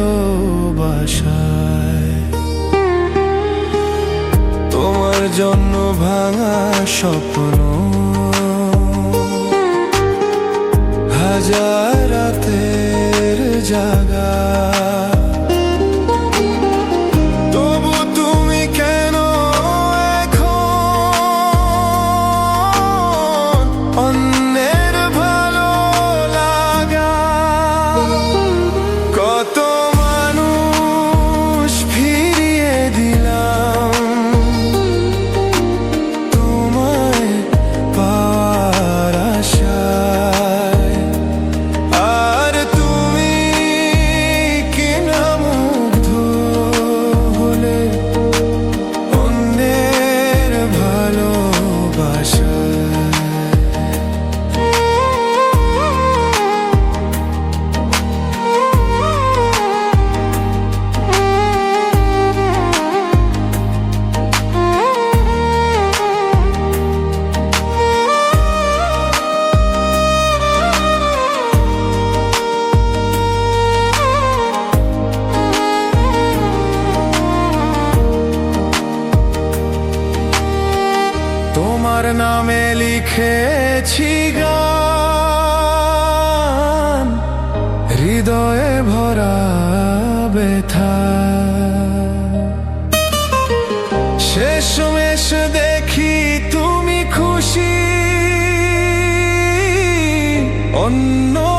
ভালোবাসায়। তোমার জন্য ভাঙা স্বপ্ন নামে লিখেছি গান। হৃদয়ে ভরা ব্যথা। শেষমেশ দেখি তুমি খুশি। অন্য